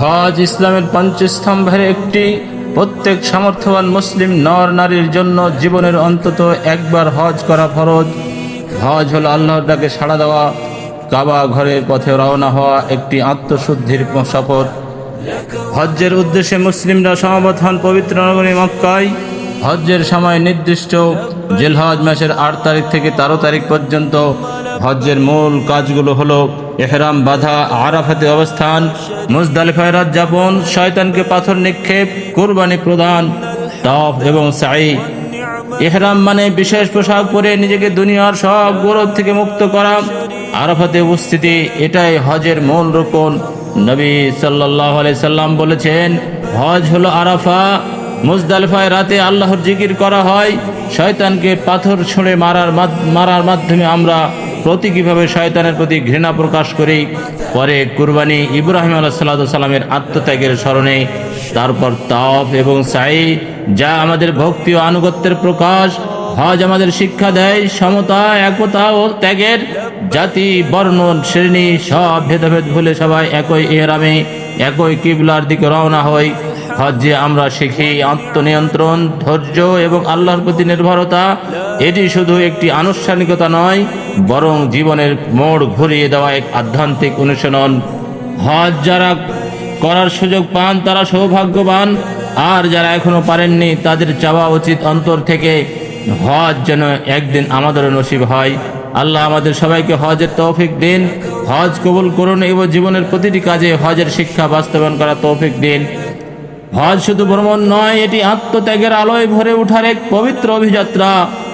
হজ ইসলামের পঞ্চস্তম্ভের একটি প্রত্যেক সামর্থ্যবান মুসলিম নর নারীর জন্য জীবনের অন্তত একবার হজ করা ফরজ। হজ হলো আল্লাহর ডাকে সাড়া দেওয়া, কাবা ঘরের পথে রওনা হওয়া একটি আত্মশুদ্ধির শপথ হজ্জের উদ্দেশ্যে মুসলিমরা সমাবত হন পবিত্র নগরী মক্কায়। হজ্জের সময় নির্দিষ্ট জেলহজ মাসের আট তারিখ থেকে তেরো তারিখ পর্যন্ত হজ্জের মূল কাজগুলো হলো এহরাম, বাধা, আরাফাতে অবস্থান, মুজদালিফায় রাত যাপন, শয়তানকে পাথর নিক্ষেপ, কোরবানি প্রদান তফ এবং সাই এহরাম মানে বিশেষ পোশাক পরে নিজেকে দুনিয়ার সব গৌরব থেকে মুক্ত করা। আরাফাতে উপস্থিতি, এটাই হজের মূল রোপণ নবী সাল্লাহ সাল্লাম বলেছেন, হজ হলো আরাফা, মুজদালিফায় রাতে আল্লাহর জিকির করা হয়, শয়তানকে পাথর ছুঁড়ে মারার মারার মাধ্যমে আমরা প্রতীকীভাবে শয়তানের প্রতি ঘৃণা প্রকাশ করি, পরে কুরবানি ইব্রাহিম আলাহ সাল্লামের আত্মত্যাগের স্মরণে, তারপর তাফ এবং সাই যা আমাদের ভক্তি ও আনুগত্যের প্রকাশ, হজ আমাদের শিক্ষা দেয়, সমতা, একতা ও ত্যাগের জাতি, বর্ণ, শ্রেণি, সব ভেদাভেদ ভুলে সবাই একই এহরামে, একই কিবলার দিকে রওনা হই। হজ্জে আমরা শিখি আত্মনিয়ন্ত্রণ, ধৈর্য এবং আল্লাহর প্রতি নির্ভরতা, এটি শুধু একটি আনুষ্ঠানিকতা নয় বরং জীবনের মোড় ঘুরিয়ে দেওয়া এক আধ্যাত্মিক অনুশীলন। হজ যারা করার সুযোগ পান, তারা সৌভাগ্যবান। আর যারা এখনও পারেননি, তাদের চাওয়া উচিত অন্তর থেকে হজ যেন একদিন আমাদেরও নসিব হয়। আল্লাহ আমাদের সবাইকে হজের তৌফিক দিন। হজ কবুল করুন এবং জীবনের প্রতিটি কাজে হজের শিক্ষা বাস্তবায়ন করা তৌফিক দিন। হজ শুধু ভ্রমণ নয়, এটি আত্মত্যাগের আলোয় ভরে ওঠার এক পবিত্র অভিযাত্রা।